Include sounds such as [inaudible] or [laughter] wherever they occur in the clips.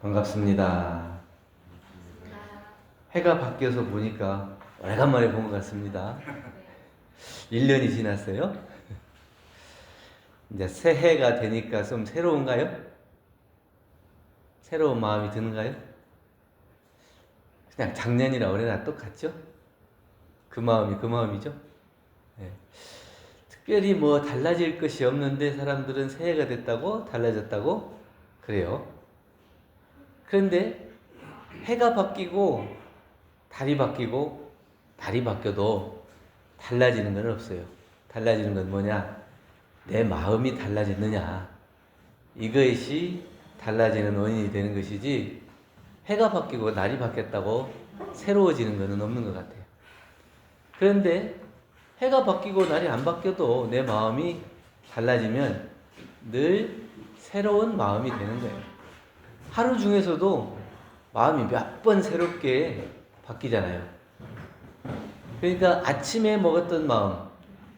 반갑습니다. 해가 바뀌어서 보니까 오래간만에 본 것 같습니다. 1년이 지났어요. 이제 새해가 되니까 좀 새로운가요? 새로운 마음이 드는가요? 그냥 작년이나 올해나 똑같죠? 그 마음이 그 마음이죠? 네. 특별히 뭐 달라질 것이 없는데 사람들은 새해가 됐다고 달라졌다고 그래요. 그런데 해가 바뀌고 달이 바뀌고 달이 바뀌어도 달라지는 건 없어요. 달라지는 건 뭐냐? 내 마음이 달라졌느냐. 이것이 달라지는 원인이 되는 것이지 해가 바뀌고 날이 바뀌었다고 새로워지는 것은 없는 것 같아요. 그런데 해가 바뀌고 날이 안 바뀌어도 내 마음이 달라지면 늘 새로운 마음이 되는 거예요. 하루 중에서도 마음이 몇 번 새롭게 바뀌잖아요. 그러니까 아침에 먹었던 마음,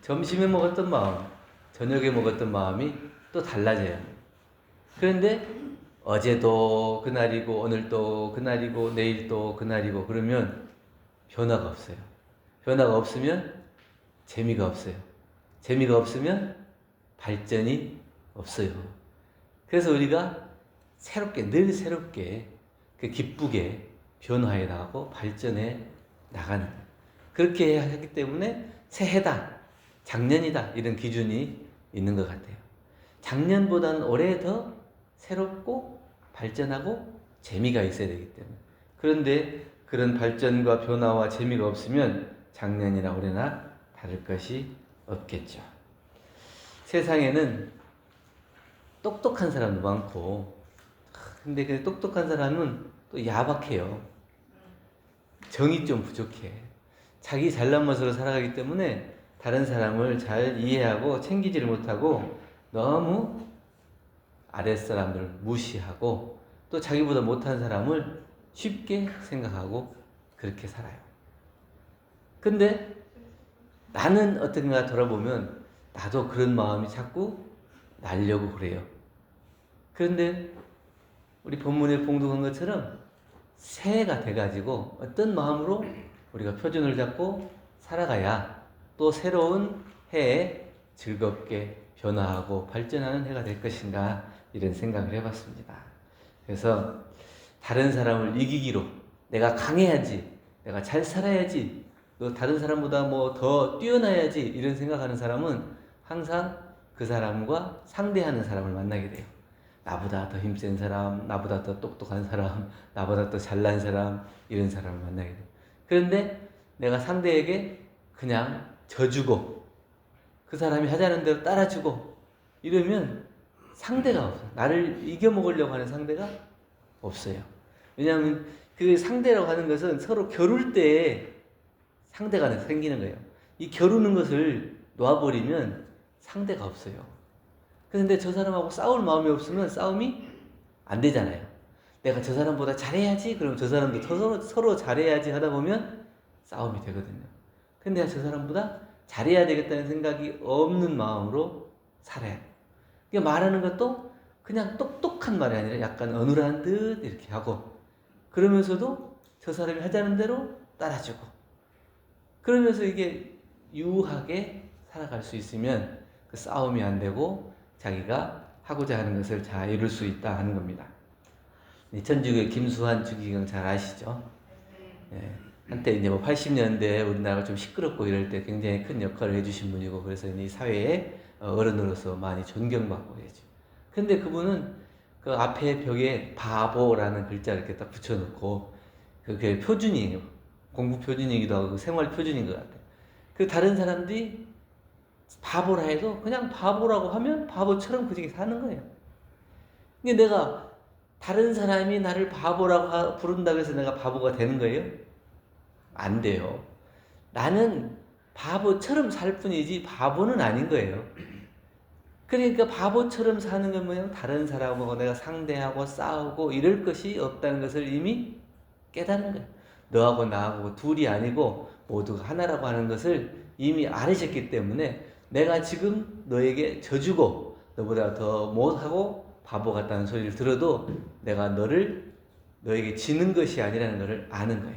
점심에 먹었던 마음, 저녁에 먹었던 마음이 또 달라져요. 그런데 어제도 그날이고 오늘도 그날이고 내일도 그날이고 그러면 변화가 없어요. 변화가 없으면 재미가 없어요. 재미가 없으면 발전이 없어요. 그래서 우리가 새롭게 늘 새롭게 그 기쁘게 변화해 나가고 발전해 나가는. 그렇게 하기 때문에 새해다, 작년이다 이런 기준이 있는 것 같아요. 작년보다는 올해 더 새롭고 발전하고 재미가 있어야 되기 때문에 그런데 그런 발전과 변화와 재미가 없으면 작년이나 올해나 다를 것이 없겠죠. 세상에는 똑똑한 사람도 많고 근데 그 똑똑한 사람은 또 야박해요. 정이 좀 부족해. 자기 잘난 맛으로 살아가기 때문에 다른 사람을 잘 이해하고 챙기지를 못하고 너무 아랫사람들을 무시하고 또 자기보다 못한 사람을 쉽게 생각하고 그렇게 살아요. 근데 나는 어떤가 돌아보면 나도 그런 마음이 자꾸 날려고 그래요. 그런데 우리 본문에 봉독한 것처럼 새해가 돼가지고 어떤 마음으로 우리가 표준을 잡고 살아가야 또 새로운 해에 즐겁게 변화하고 발전하는 해가 될 것인가 이런 생각을 해봤습니다. 그래서 다른 사람을 이기기로 내가 강해야지, 내가 잘 살아야지, 또 다른 사람보다 뭐 더 뛰어나야지 이런 생각하는 사람은 항상 그 사람과 상대하는 사람을 만나게 돼요. 나보다 더 힘센 사람, 나보다 더 똑똑한 사람, [laughs] 나보다 더 잘난 사람 이런 사람을 만나게 돼요. 그런데 내가 상대에게 그냥 져주고 그 사람이 하자는 대로 따라주고 이러면 상대가 없어. 나를 이겨먹으려고 하는 상대가 없어요. 왜냐하면 그 상대라고 하는 것은 서로 겨룰 때 상대가 생기는 거예요. 이 겨루는 것을 놓아버리면 상대가 없어요. 그런데 저 사람하고 싸울 마음이 없으면 싸움이 안 되잖아요. 내가 저 사람보다 잘해야지, 그럼 저 사람도 서로, 서로 잘해야지 하다 보면 싸움이 되거든요. 근데 저 사람보다 잘해야 되겠다는 생각이 없는 마음으로 살아야 돼요. 그러니까 말하는 것도 그냥 똑똑한 말이 아니라 약간 어눌한 듯 이렇게 하고 그러면서도 저 사람이 하자는 대로 따라주고 그러면서 이게 유하게 살아갈 수 있으면 그 싸움이 안 되고 자기가 하고자 하는 것을 잘 이룰 수 있다 하는 겁니다. 천주교 김수환 주기경 잘 아시죠? 예. 한때 이제 뭐 80년대 우리나라가 좀 시끄럽고 이럴 때 굉장히 큰 역할을 해주신 분이고 그래서 이 사회에 어른으로서 많이 존경받고 계죠. 근데 그분은 그 앞에 벽에 바보라는 글자 이렇게 딱 붙여놓고 그게 표준이에요. 공부 표준이기도 하고 생활 표준인 것 같아요. 그 다른 사람들이 바보라 해도 그냥 바보라고 하면 바보처럼 그렇게 사는 거예요. 근데 내가 다른 사람이 나를 바보라고 부른다고 해서 내가 바보가 되는 거예요? 안 돼요. 나는 바보처럼 살 뿐이지 바보는 아닌 거예요. 그러니까 바보처럼 사는 건 뭐냐면 다른 사람하고 내가 상대하고 싸우고 이럴 것이 없다는 것을 이미 깨달은 거예요. 너하고 나하고 둘이 아니고 모두가 하나라고 하는 것을 이미 알으셨기 때문에 내가 지금 너에게 져주고 너보다 더 못하고 바보 같다는 소리를 들어도 내가 너를 너에게 지는 것이 아니라는 것을 아는 거예요.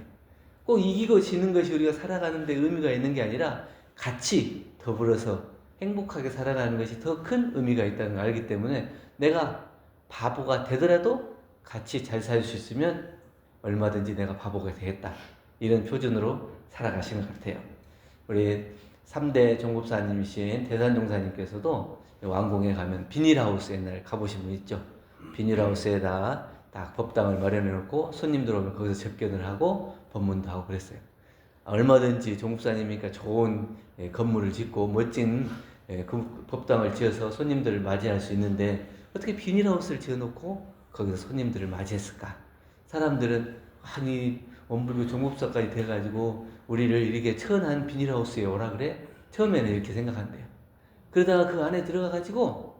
꼭 이기고 지는 것이 우리가 살아가는 데 의미가 있는 게 아니라 같이 더불어서 행복하게 살아가는 것이 더 큰 의미가 있다는 걸 알기 때문에 내가 바보가 되더라도 같이 잘 살 수 있으면 얼마든지 내가 바보가 되겠다. 이런 표준으로 살아가시는 것 같아요. 우리 3대 종급사님이신 대산종사님께서도 왕궁에 가면 비닐하우스 옛날에 가보신 분 있죠? 비닐하우스에다 딱 법당을 마련해 놓고 손님들 오면 거기서 접견을 하고 법문도 하고 그랬어요. 얼마든지 종국사님이니까 좋은 예, 건물을 짓고 멋진 예, 그 법당을 지어서 손님들을 맞이할 수 있는데 어떻게 비닐하우스를 지어놓고 거기서 손님들을 맞이했을까? 사람들은 아니 원불교 종국사까지 돼가지고 우리를 이렇게 천한 비닐하우스에 오라 그래? 처음에는 이렇게 생각한대요. 그러다가 그 안에 들어가가지고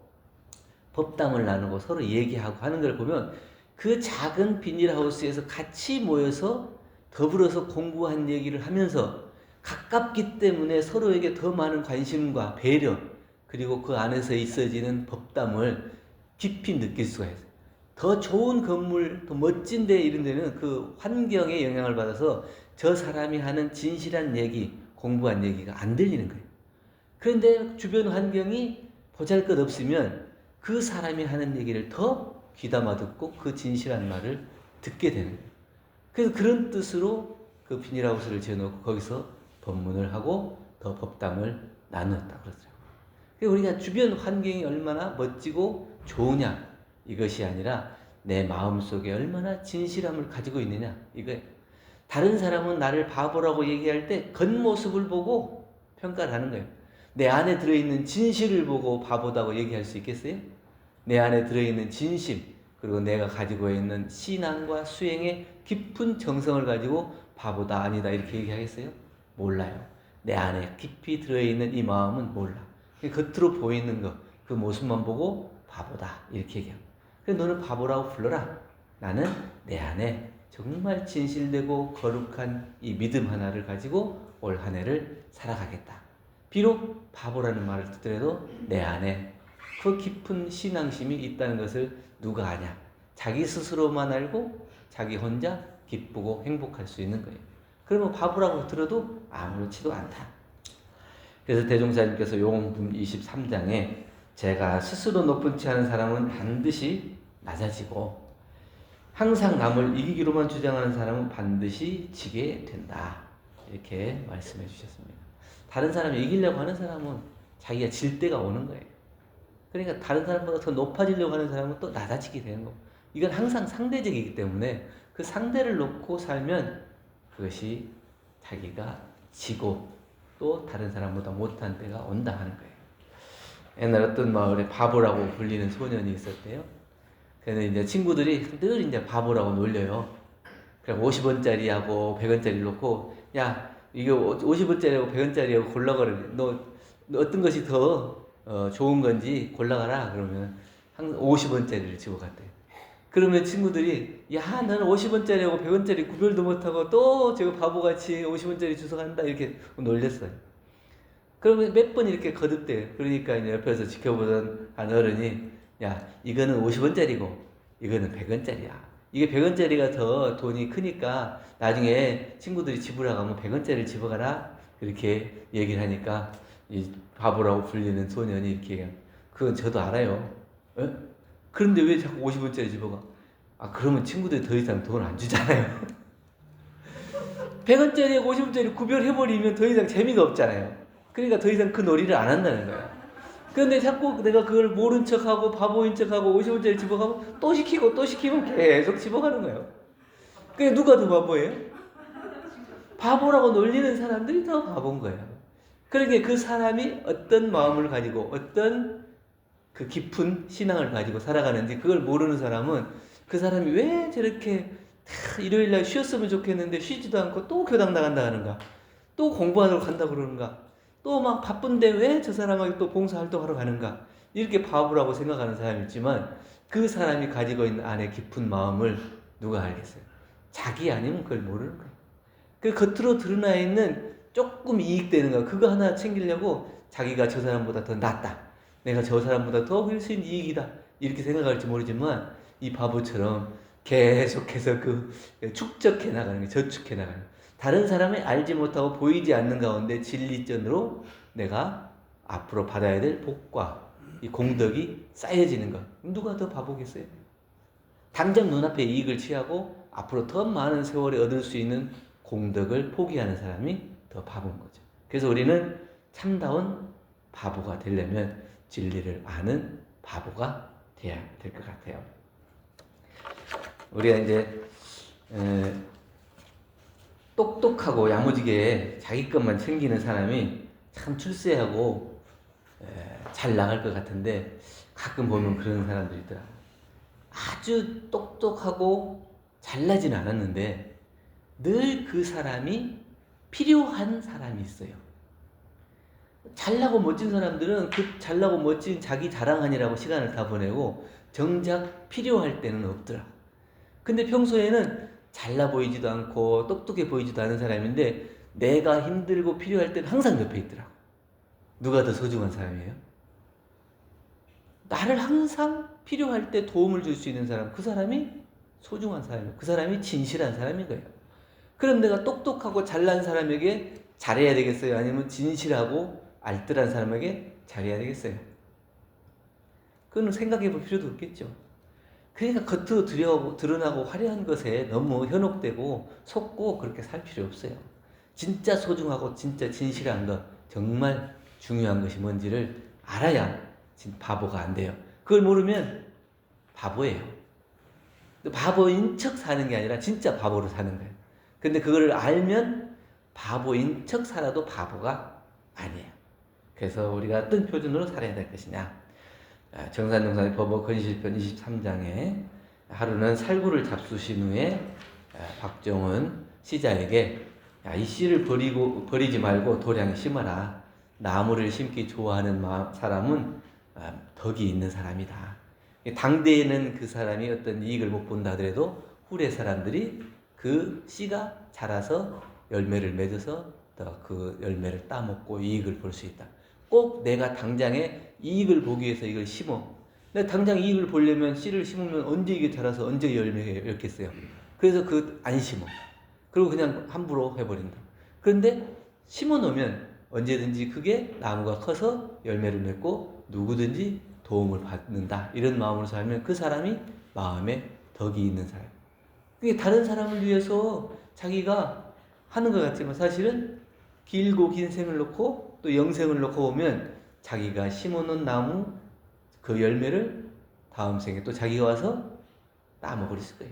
법당을 나누고 서로 얘기하고 하는 걸 보면 그 작은 비닐하우스에서 같이 모여서 더불어서 공부한 얘기를 하면서 가깝기 때문에 서로에게 더 많은 관심과 배려 그리고 그 안에서 있어지는 법담을 깊이 느낄 수가 있어요. 더 좋은 건물, 더 멋진 데 이런 데는 그 환경의 영향을 받아서 저 사람이 하는 진실한 얘기, 공부한 얘기가 안 들리는 거예요. 그런데 주변 환경이 보잘 것 없으면 그 사람이 하는 얘기를 더 귀담아 듣고 그 진실한 말을 듣게 되는 거예요. 그래서 그런 뜻으로 그 비닐하우스를 지어놓고 거기서 법문을 하고 더 법당을 나누었다 그러죠. 우리가 주변 환경이 얼마나 멋지고 좋으냐 이것이 아니라 내 마음 속에 얼마나 진실함을 가지고 있느냐 이거예요. 다른 사람은 나를 바보라고 얘기할 때 겉모습을 보고 평가를 하는 거예요. 내 안에 들어있는 진실을 보고 바보다고 얘기할 수 있겠어요? 내 안에 들어있는 진심, 그리고 내가 가지고 있는 신앙과 수행의 깊은 정성을 가지고 바보다 아니다 이렇게 얘기하겠어요? 몰라요. 내 안에 깊이 들어있는 이 마음은 몰라. 겉으로 보이는 것, 그 모습만 보고 바보다 이렇게 얘기해요. 그래서 너는 바보라고 불러라. 나는 내 안에 정말 진실되고 거룩한 이 믿음 하나를 가지고 올 한 해를 살아가겠다. 비록 바보라는 말을 듣더라도 내 안에 그 깊은 신앙심이 있다는 것을 누가 아냐? 자기 스스로만 알고 자기 혼자 기쁘고 행복할 수 있는 거예요. 그러면 바보라고 들어도 아무렇지도 않다. 그래서 대종사님께서 용음 23장에 제가 스스로 높은 치 않은 사람은 반드시 낮아지고 항상 남을 이기기로만 주장하는 사람은 반드시 지게 된다. 이렇게 말씀해 주셨습니다. 다른 사람을 이기려고 하는 사람은 자기가 질 때가 오는 거예요. 그러니까 다른 사람보다 더 높아지려고 하는 사람은 또 낮아지게 되는 거고. 이건 항상 상대적이기 때문에 그 상대를 놓고 살면 그것이 자기가 지고 또 다른 사람보다 못한 때가 온다 하는 거예요. 옛날 어떤 마을에 바보라고 불리는 소년이 있었대요. 그래서 이제 친구들이 늘 이제 바보라고 놀려요. 그냥 50원짜리하고 100원짜리 놓고, 야, 이거 50원짜리하고 100원짜리하고 골라가라. 너, 너 어떤 것이 더 어, 좋은 건지 골라가라. 그러면 항상 50원짜리를 집어갔대. 그러면 친구들이 야 나는 50원짜리하고 100원짜리 구별도 못하고 또 저거 바보같이 50원짜리 주워간다 이렇게 놀렸어요. 그러면 몇 번 이렇게 거듭대요. 그러니까 이제 옆에서 지켜보던 한 어른이 야 이거는 50원짜리고 이거는 100원짜리야. 이게 100원짜리가 더 돈이 크니까 나중에 친구들이 집으러 가면 100원짜리를 집어가라. 그렇게 얘기를 하니까 이 바보라고 불리는 소년이 이렇게 그건 저도 알아요. 에? 그런데 왜 자꾸 50원짜리 집어가? 아 그러면 친구들이 더 이상 돈 안 주잖아요. [laughs] 100원짜리하고 50원짜리 구별해버리면 더 이상 재미가 없잖아요. 그러니까 더 이상 그 놀이를 안 한다는 거예요. 그런데 자꾸 내가 그걸 모른 척하고 바보인 척하고 50원짜리 집어가고 또 시키고 또 시키면 계속 집어가는 거예요. 그게 누가 더 바보예요? 바보라고 놀리는 사람들이 더 바본 거예요. 그러니까 그 사람이 어떤 마음을 가지고 어떤 그 깊은 신앙을 가지고 살아가는지 그걸 모르는 사람은 그 사람이 왜 저렇게 일요일 날 쉬었으면 좋겠는데 쉬지도 않고 또 교당 나간다 하는가? 또 공부하러 간다 그러는가? 또 막 바쁜데 왜 저 사람하고 또 봉사활동하러 가는가? 이렇게 바보라고 생각하는 사람이 있지만 그 사람이 가지고 있는 안에 깊은 마음을 누가 알겠어요? 자기 아니면 그걸 모르는 거예요. 그 겉으로 드러나 있는 조금 이익되는 거 그거 하나 챙기려고 자기가 저 사람보다 더 낫다. 내가 저 사람보다 더 훨씬 이익이다. 이렇게 생각할지 모르지만 이 바보처럼 계속해서 그 축적해 나가는 게 저축해 나가는 거예요. 다른 사람이 알지 못하고 보이지 않는 가운데 진리전으로 내가 앞으로 받아야 될 복과 이 공덕이 쌓여지는 것. 누가 더 바보겠어요? 당장 눈앞에 이익을 취하고 앞으로 더 많은 세월에 얻을 수 있는 공덕을 포기하는 사람이 더 바본 거죠. 그래서 우리는 참다운 바보가 되려면 진리를 아는 바보가 돼야 될 것 같아요. 우리가 이제 에, 똑똑하고 야무지게 자기 것만 챙기는 사람이 참 출세하고 에, 잘 나갈 것 같은데 가끔 보면 그런 사람들이 있더라. 아주 똑똑하고 잘나진 않았는데 늘 그 사람이 필요한 사람이 있어요. 잘나고 멋진 사람들은 그 잘나고 멋진 자기 자랑하느라고 시간을 다 보내고 정작 필요할 때는 없더라. 근데 평소에는 잘나 보이지도 않고 똑똑해 보이지도 않은 사람인데 내가 힘들고 필요할 때는 항상 옆에 있더라고. 누가 더 소중한 사람이에요? 나를 항상 필요할 때 도움을 줄 수 있는 사람, 그 사람이 소중한 사람이에요. 그 사람이 진실한 사람인 거예요. 그럼 내가 똑똑하고 잘난 사람에게 잘해야 되겠어요? 아니면 진실하고 알뜰한 사람에게 잘해야 되겠어요? 그건 생각해 볼 필요도 없겠죠. 그러니까 겉으로 드려, 드러나고 화려한 것에 너무 현혹되고 속고 그렇게 살 필요 없어요. 진짜 소중하고 진짜 진실한 것, 정말 중요한 것이 뭔지를 알아야 바보가 안 돼요. 그걸 모르면 바보예요. 바보인 척 사는 게 아니라 진짜 바보로 사는 거예요. 근데 그거를 알면 바보인 척 살아도 바보가 아니에요. 그래서 우리가 어떤 표준으로 살아야 될 것이냐. 아, 정산동산의 법어 건실편 23장에 하루는 살구를 잡수신 후에 아, 박정은 시자에게 이 씨를 버리고 버리지 말고 도량에 심어라. 나무를 심기 좋아하는 사람은 아, 덕이 있는 사람이다. 당대에는 그 사람이 어떤 이익을 못 본다 하더라도 후래 사람들이 그 씨가 자라서 열매를 맺어서 그 열매를 따먹고 이익을 볼 수 있다. 꼭 내가 당장에 이익을 보기 위해서 이걸 심어. 내가 당장 이익을 보려면 씨를 심으면 언제 이게 자라서 언제 열매가 맺겠어요. 그래서 그 안 심어. 그리고 그냥 함부로 해버린다. 그런데 심어 놓으면 언제든지 그게 나무가 커서 열매를 맺고 누구든지 도움을 받는다. 이런 마음으로 살면 그 사람이 마음에 덕이 있는 사람. 그게 다른 사람을 위해서 자기가 하는 것 같지만 사실은 길고 긴 생을 놓고 또 영생을 놓고 보면 자기가 심어놓은 나무 그 열매를 다음 생에 또 자기가 와서 따먹을 수 거예요.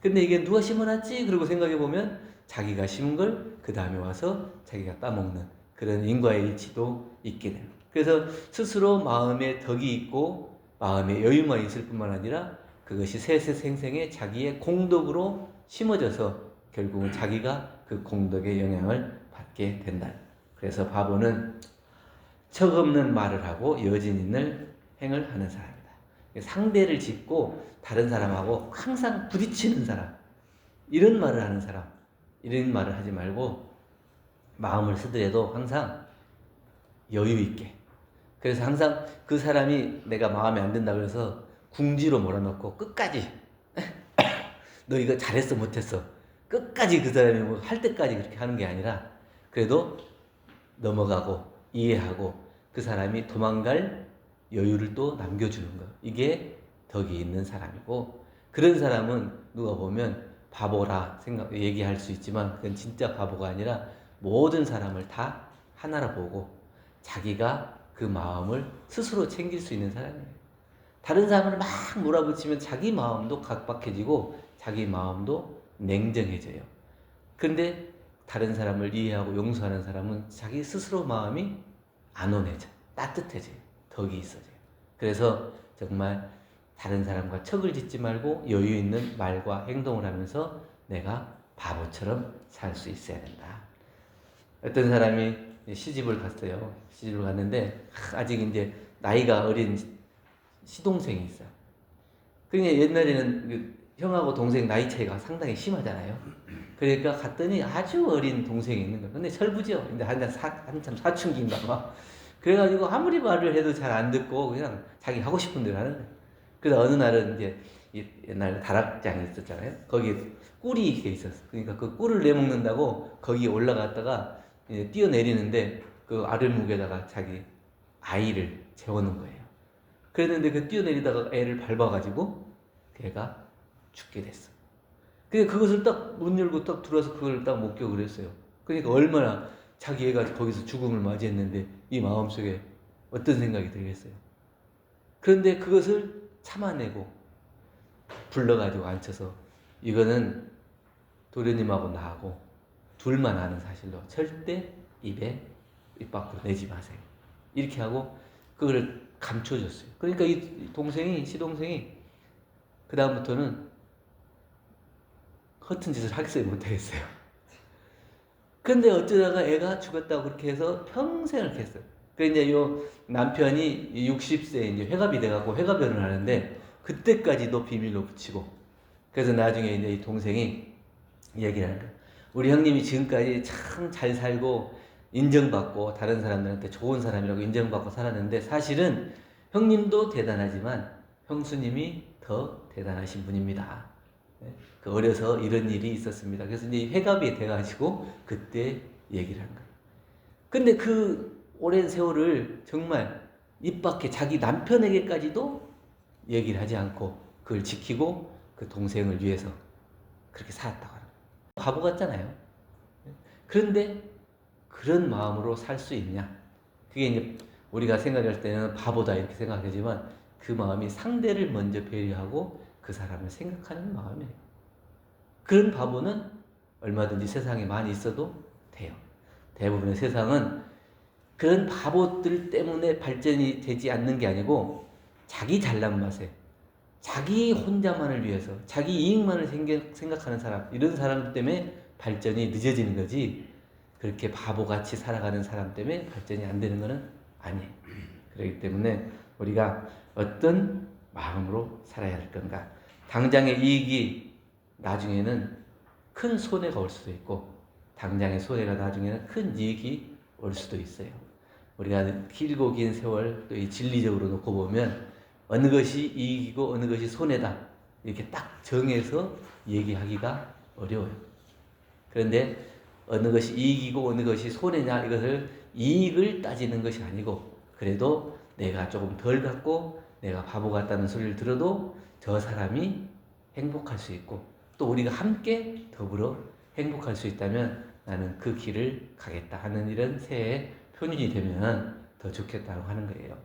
근데 이게 누가 심어놨지? 그러고 생각해 보면 자기가 심은 걸 그 다음에 와서 자기가 따먹는 그런 인과의 일치도 있게 돼요. 그래서 스스로 마음에 덕이 있고 마음에 여유만 있을 뿐만 아니라 그것이 세세생생에 자기의 공덕으로 심어져서 결국은 자기가 그 공덕의 영향을 받게 된다. 그래서 바보는 척 없는 말을 하고 여진 있는 행을 하는 사람이다. 상대를 짚고 다른 사람하고 항상 부딪히는 사람. 이런 말을 하는 사람. 이런 말을 하지 말고 마음을 쓰더라도 항상 여유 있게. 그래서 항상 그 사람이 내가 마음에 안 든다 그래서 궁지로 몰아넣고 끝까지 [coughs] 너 이거 잘했어 못했어 끝까지 그 사람이 뭐 할 때까지 그렇게 하는 게 아니라 그래도 넘어가고 이해하고 그 사람이 도망갈 여유를 또 남겨주는 것. 이게 덕이 있는 사람이고 그런 사람은 누가 보면 바보라 생각 얘기할 수 있지만 그건 진짜 바보가 아니라 모든 사람을 다 하나로 보고 자기가 그 마음을 스스로 챙길 수 있는 사람이에요. 다른 사람을 막 몰아붙이면 자기 마음도 각박해지고 자기 마음도 냉정해져요. 그런데 다른 사람을 이해하고 용서하는 사람은 자기 스스로 마음이 안온해져, 따뜻해져요. 덕이 있어져요. 그래서 정말 다른 사람과 척을 짓지 말고 여유 있는 말과 행동을 하면서 내가 바보처럼 살 수 있어야 된다. 어떤 사람이 시집을 갔어요. 시집을 갔는데 아직 이제 나이가 어린 시동생이 있어요. 그러니까 옛날에는 그 형하고 동생 나이 차이가 상당히 심하잖아요. 그러니까 갔더니 아주 어린 동생이 있는 거예요. 근데 철부죠. 근데 한참 사, 한참 사춘기인가 봐. 그래가지고 아무리 말을 해도 잘 안 듣고 그냥 자기 하고 싶은 대로 하는 거예요. 그래서 어느 날은 이제 이 옛날 다락장이 있었잖아요. 거기에 꿀이 이렇게 있었어. 그러니까 그 꿀을 내먹는다고 거기에 올라갔다가 뛰어내리는데 그 아랫목에다가 자기 아이를 재워놓은 거예요. 그랬는데 그 뛰어내리다가 애를 밟아가지고 걔가 죽게 됐어. 근데 그것을 딱 문 열고 딱 들어와서 그걸 딱 목격을 했어요. 그러니까 얼마나 자기 애가 거기서 죽음을 맞이했는데 이 마음속에 어떤 생각이 들겠어요. 그런데 그것을 참아내고 불러가지고 앉혀서 이거는 도련님하고 나하고 둘만 아는 사실로 절대 입에 입 밖으로 내지 마세요. 이렇게 하고 그걸 감춰줬어요. 그러니까 이 동생이 시동생이 그 다음부터는 허튼 짓을 하겠어요 못하겠어요. 근데 어쩌다가 애가 죽었다고 그렇게 해서 평생을 했어요. 그 이제 요 남편이 60세 이제 회갑이 돼갖고 회가변을 하는데 그때까지도 비밀로 붙이고 그래서 나중에 이제 이 동생이 얘기를 거예요. 우리 형님이 지금까지 참 잘 살고 인정받고 다른 사람들한테 좋은 사람이라고 인정받고 살았는데 사실은 형님도 대단하지만 형수님이 더 대단하신 분입니다. 네? 그 어려서 이런 일이 있었습니다. 그래서 이제 회갑이 돼가지고 그때 얘기를 한 거예요. 근데 그 오랜 세월을 정말 입 밖에 자기 남편에게까지도 얘기를 하지 않고 그걸 지키고 그 동생을 위해서 그렇게 살았다고 거예요. 바보 같잖아요. 그런데 그런 마음으로 살 수 있냐? 그게 이제 우리가 생각할 때는 바보다 이렇게 생각하지만 그 마음이 상대를 먼저 배려하고 그 사람을 생각하는 마음이에요. 그런 바보는 얼마든지 세상에 많이 있어도 돼요. 대부분의 세상은 그런 바보들 때문에 발전이 되지 않는 게 아니고 자기 잘난 맛에 자기 혼자만을 위해서 자기 이익만을 생각하는 사람 이런 사람 때문에 발전이 늦어지는 거지 그렇게 바보같이 살아가는 사람 때문에 발전이 안 되는 것은 아니에요. 그렇기 때문에 우리가 어떤 마음으로 살아야 할 건가 당장의 이익이 나중에는 큰 손해가 올 수도 있고 당장의 손해가 나중에는 큰 이익이 올 수도 있어요. 우리가 길고 긴 세월 또 이 진리적으로 놓고 보면 어느 것이 이익이고 어느 것이 손해다 이렇게 딱 정해서 얘기하기가 어려워요. 그런데 어느 것이 이익이고 어느 것이 손해냐 이것을 이익을 따지는 것이 아니고 그래도 내가 조금 덜 갖고 내가 바보 같다는 소리를 들어도 저 사람이 행복할 수 있고 또 우리가 함께 더불어 행복할 수 있다면 나는 그 길을 가겠다 하는 이런 새해 표준이 되면 더 좋겠다고 하는 거예요.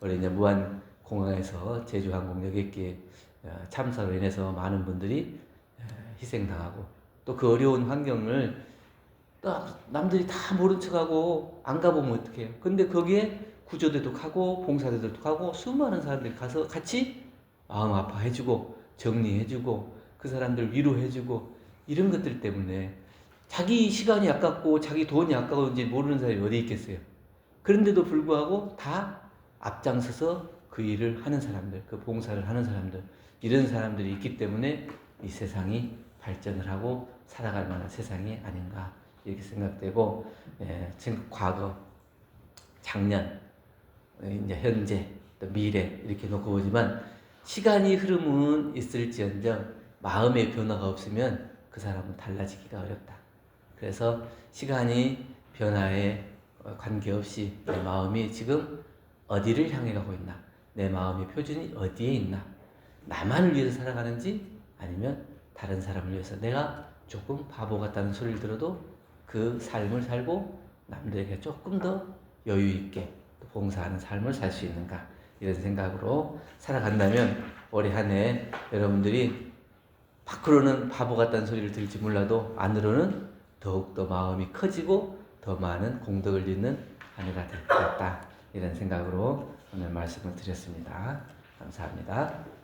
우리 이제 무한 공항에서 제주 항공 여객기 어, 참사로 인해서 많은 분들이 어, 희생당하고 또 그 어려운 환경을 딱 남들이 다 모른 척하고 안 가보면 어떡해요. 근데 거기에 구조대도 가고 봉사대들도 가고 수많은 사람들이 가서 같이 마음 아파해주고 정리해주고 그 사람들 위로해주고 이런 것들 때문에 자기 시간이 아깝고 자기 돈이 아까운지 모르는 사람이 어디 있겠어요. 그런데도 불구하고 다 앞장서서 그 일을 하는 사람들, 그 봉사를 하는 사람들, 이런 사람들이 있기 때문에 이 세상이 발전을 하고 살아갈 만한 세상이 아닌가 이렇게 생각되고 예, 지금 과거, 작년, 이제 현재, 또 미래 이렇게 놓고 보지만 시간이 흐름은 있을지언정 마음의 변화가 없으면 그 사람은 달라지기가 어렵다. 그래서 시간이 변화에 관계없이 내 마음이 지금 어디를 향해 가고 있나? 내 마음의 표준이 어디에 있나? 나만을 위해서 살아가는지 아니면 다른 사람을 위해서 내가 조금 바보 같다는 소리를 들어도 그 삶을 살고 남들에게 조금 더 여유 있게 봉사하는 삶을 살 수 있는가 이런 생각으로 살아간다면 올해 한 해 여러분들이 밖으로는 바보 같다는 소리를 들지 몰라도 안으로는 더욱더 마음이 커지고 더 많은 공덕을 잇는 한 해가 될 것 같다 이런 생각으로 오늘 말씀을 드렸습니다. 감사합니다.